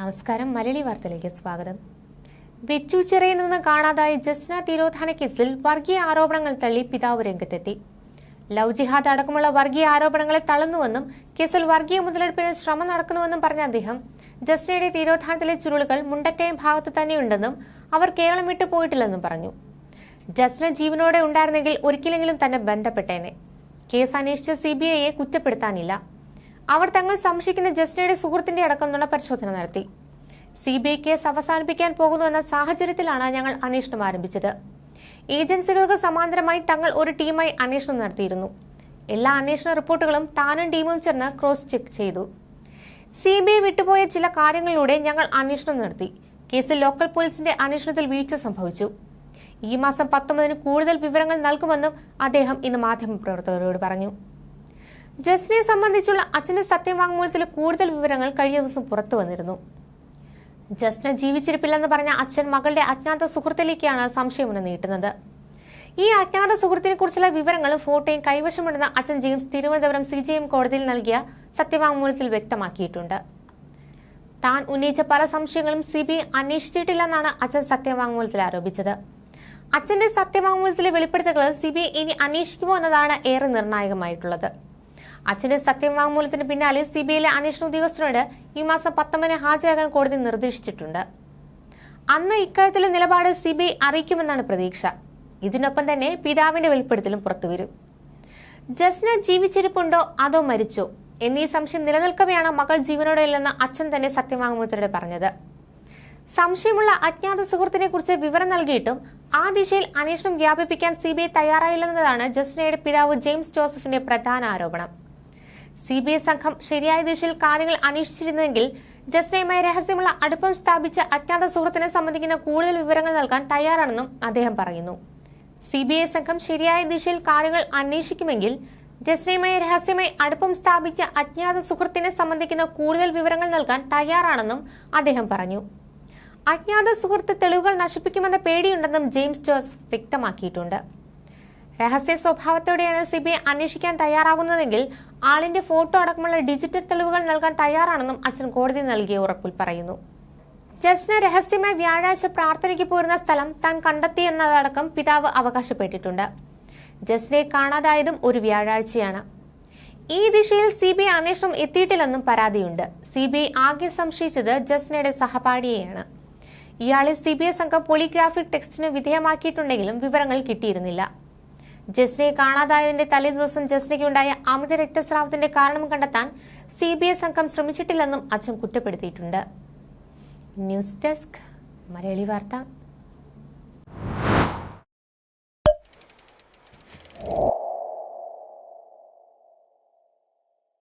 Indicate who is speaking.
Speaker 1: നമസ്കാരം. മലയാളി വാർത്തയിലേക്ക് സ്വാഗതം. വെച്ചൂച്ചിറയിൽ നിന്ന് കാണാതായ ജസ്ന തിരോധാന കേസിൽ വർഗീയ ആരോപണങ്ങൾ തള്ളി പിതാവ് രംഗത്തെത്തി. ലവ് ജിഹാദ് അടക്കമുള്ള വർഗീയ ആരോപണങ്ങളെ തള്ളുന്നുവെന്നും കേസിൽ വർഗീയ മുതലെടുപ്പിന് ശ്രമം നടക്കുന്നുവെന്നും പറഞ്ഞ അദ്ദേഹം ജസ്നയുടെ തിരോധാനത്തിലെ ചുരുളുകൾ മുണ്ടക്കയം ഭാഗത്ത് തന്നെയുണ്ടെന്നും അവർ കേരളം വിട്ടു പോയിട്ടില്ലെന്നും പറഞ്ഞു. ജസ്ന ജീവനോടെ ഉണ്ടായിരുന്നെങ്കിൽ ഒരിക്കലെങ്കിലും തന്നെ ബന്ധപ്പെട്ടേനെ. കേസ് അന്വേഷിച്ച സി ബി ഐയെ കുറ്റപ്പെടുത്താനില്ല. അവർ തങ്ങൾ സംശയിക്കുന്ന ജസ്നയുടെ സുഹൃത്തിന്റെ അടക്കം നുണ പരിശോധന നടത്തി. സി ബി ഐ കേസ് അവസാനിപ്പിക്കാൻ പോകുന്നുവെന്ന സാഹചര്യത്തിലാണ് ഞങ്ങൾ അന്വേഷണം ആരംഭിച്ചത്. ഏജൻസികൾക്ക് സമാന്തരമായി തങ്ങൾ ഒരു ടീമായി അന്വേഷണം നടത്തിയിരുന്നു. എല്ലാ അന്വേഷണ റിപ്പോർട്ടുകളും താനും ടീമും ചേർന്ന് ക്രോസ് ചെക്ക് ചെയ്തു. സി ബി ഐ വിട്ടുപോയ ചില കാര്യങ്ങളിലൂടെ ഞങ്ങൾ അന്വേഷണം നടത്തി. കേസിൽ ലോക്കൽ പോലീസിന്റെ അന്വേഷണത്തിൽ വീഴ്ച സംഭവിച്ചു. ഈ മാസം പത്തൊമ്പതിന് കൂടുതൽ വിവരങ്ങൾ നൽകുമെന്നും അദ്ദേഹം ഇന്ന് മാധ്യമപ്രവർത്തകരോട് പറഞ്ഞു. ജസ്നയെ സംബന്ധിച്ചുള്ള അച്ഛന്റെ സത്യവാങ്മൂലത്തിൽ കൂടുതൽ വിവരങ്ങൾ കഴിഞ്ഞ ദിവസം പുറത്തു വന്നിരുന്നു. ജസ്ന ജീവിച്ചിരിപ്പില്ലെന്ന് പറഞ്ഞ അച്ഛൻ മകളുടെ അജ്ഞാത സുഹൃത്തിലേക്കാണ് സംശയമെന്ന് നീട്ടുന്നത്. ഈ അജ്ഞാത സുഹൃത്തിനെ കുറിച്ചുള്ള വിവരങ്ങളും ഫോട്ടോയും കൈവശമുണ്ടെന്ന് അച്ഛൻ James Thiruvananthapuram C J M കോടതിയിൽ നൽകിയ സത്യവാങ്മൂലത്തിൽ വ്യക്തമാക്കിയിട്ടുണ്ട്. താൻ ഉന്നയിച്ച പല സംശയങ്ങളും സി ബി ഐ അന്വേഷിച്ചിട്ടില്ലെന്നാണ് അച്ഛൻ സത്യവാങ്മൂലത്തിൽ ആരോപിച്ചത്. അച്ഛന്റെ സത്യവാങ്മൂലത്തിലെ വെളിപ്പെടുത്തലുകൾ സി ബി ഐ ഇനി അന്വേഷിക്കുമോ എന്നതാണ് ഏറെ നിർണായകമായിട്ടുള്ളത്. അച്ഛന്റെ സത്യവാങ്മൂലത്തിന് പിന്നാലെ സി ബി ഐയിലെ അന്വേഷണ ഉദ്യോഗസ്ഥരോട് ഈ മാസം പത്തൊമ്പതിന് ഹാജരാകാൻ കോടതി നിർദ്ദേശിച്ചിട്ടുണ്ട്. അന്ന് ഇക്കാര്യത്തിലെ നിലപാട് സി ബി ഐ അറിയിക്കുമെന്നാണ് പ്രതീക്ഷ. ഇതിനൊപ്പം തന്നെ പിതാവിന്റെ വെളിപ്പെടുത്തലും പുറത്തുവരും. ജസ്ന ജീവിച്ചിരിപ്പുണ്ടോ? അതോ മരിച്ചോ? എന്നീ സംശയം നിലനിൽക്കവെയാണ് മകൾ ജീവനോടെ ഇല്ലെന്ന് അച്ഛൻ തന്നെ സത്യവാങ്മൂലത്തിലൂടെ പറഞ്ഞത്. സംശയമുള്ള അജ്ഞാത സുഹൃത്തിനെ കുറിച്ച് വിവരം നൽകിയിട്ടും ആ ദിശയിൽ അന്വേഷണം വ്യാപിപ്പിക്കാൻ സി ബി ഐ തയ്യാറായില്ലെന്നതാണ് ജസ്നയുടെ പിതാവ് ജെയിംസ് ജോസഫിന്റെ പ്രധാന ആരോപണം. സി ബി ഐ സംഘം ശരിയായ ദിശയിൽ കാര്യങ്ങൾ അന്വേഷിച്ചിരുന്നെങ്കിൽ ജസ്നയുമായി രഹസ്യമുള്ള അടുപ്പം സ്ഥാപിച്ച അജ്ഞാത സുഹൃത്തിനെ സംബന്ധിക്കുന്ന കൂടുതൽ വിവരങ്ങൾ നൽകാൻ തയ്യാറാണെന്നും അദ്ദേഹം പറയുന്നു. സി ബി ഐ സംഘം ശരിയായ ദിശയിൽ കാര്യങ്ങൾ അന്വേഷിക്കുമെങ്കിൽ ജസ്നയുമായി രഹസ്യമായി അടുപ്പം സ്ഥാപിച്ച അജ്ഞാത സുഹൃത്തിനെ സംബന്ധിക്കുന്ന കൂടുതൽ വിവരങ്ങൾ നൽകാൻ തയ്യാറാണെന്നും അദ്ദേഹം പറഞ്ഞു. അജ്ഞാത സുഹൃത്ത് തെളിവുകൾ നശിപ്പിക്കുമെന്ന പേടിയുണ്ടെന്നും ജെയിംസ് ജോസ് വ്യക്തമാക്കിയിട്ടുണ്ട്. രഹസ്യ സ്വഭാവത്തോടെയാണ് സി ബി ഐ അന്വേഷിക്കാൻ തയ്യാറാകുന്നതെങ്കിൽ ആളിന്റെ ഫോട്ടോ അടക്കമുള്ള ഡിജിറ്റൽ തെളിവുകൾ നൽകാൻ തയ്യാറാണെന്നും അച്ഛൻ കോടതി നൽകിയ ഉറപ്പിൽ പറയുന്നു. ജസ്ന രഹസ്യമായി വ്യാഴാഴ്ച പ്രാർത്ഥനയ്ക്ക് പോരുന്ന സ്ഥലം താൻ കണ്ടെത്തിയെന്നതടക്കം പിതാവ് അവകാശപ്പെട്ടിട്ടുണ്ട്. ജസ്നയെ കാണാതായതും ഒരു വ്യാഴാഴ്ചയാണ്. ഈ ദിശയിൽ സി ബി ഐ അന്വേഷണം എത്തിയിട്ടില്ലെന്നും പരാതിയുണ്ട്. സി ബി ഐ ആകെ സംശയിച്ചത് ജസ്നയുടെ സഹപാഠിയെയാണ്. ഇയാളെ സി ബി ഐ സംഘം പോളിഗ്രാഫിക് ടെസ്റ്റിന് വിധേയമാക്കിയിട്ടുണ്ടെങ്കിലും വിവരങ്ങൾ കിട്ടിയിരുന്നില്ല. ജസ്നയെ കാണാതായതിന്റെ തലേദിവസം ജസ്നയ്ക്കുണ്ടായ അമിത രക്തസ്രാവത്തിന്റെ കാരണം കണ്ടെത്താൻ സി ബി ഐ സംഘം ശ്രമിച്ചിട്ടില്ലെന്നും അച്ഛൻ കുറ്റപ്പെടുത്തിയിട്ടുണ്ട്. ന്യൂസ് ഡെസ്ക് മലയാളി വാർത്ത.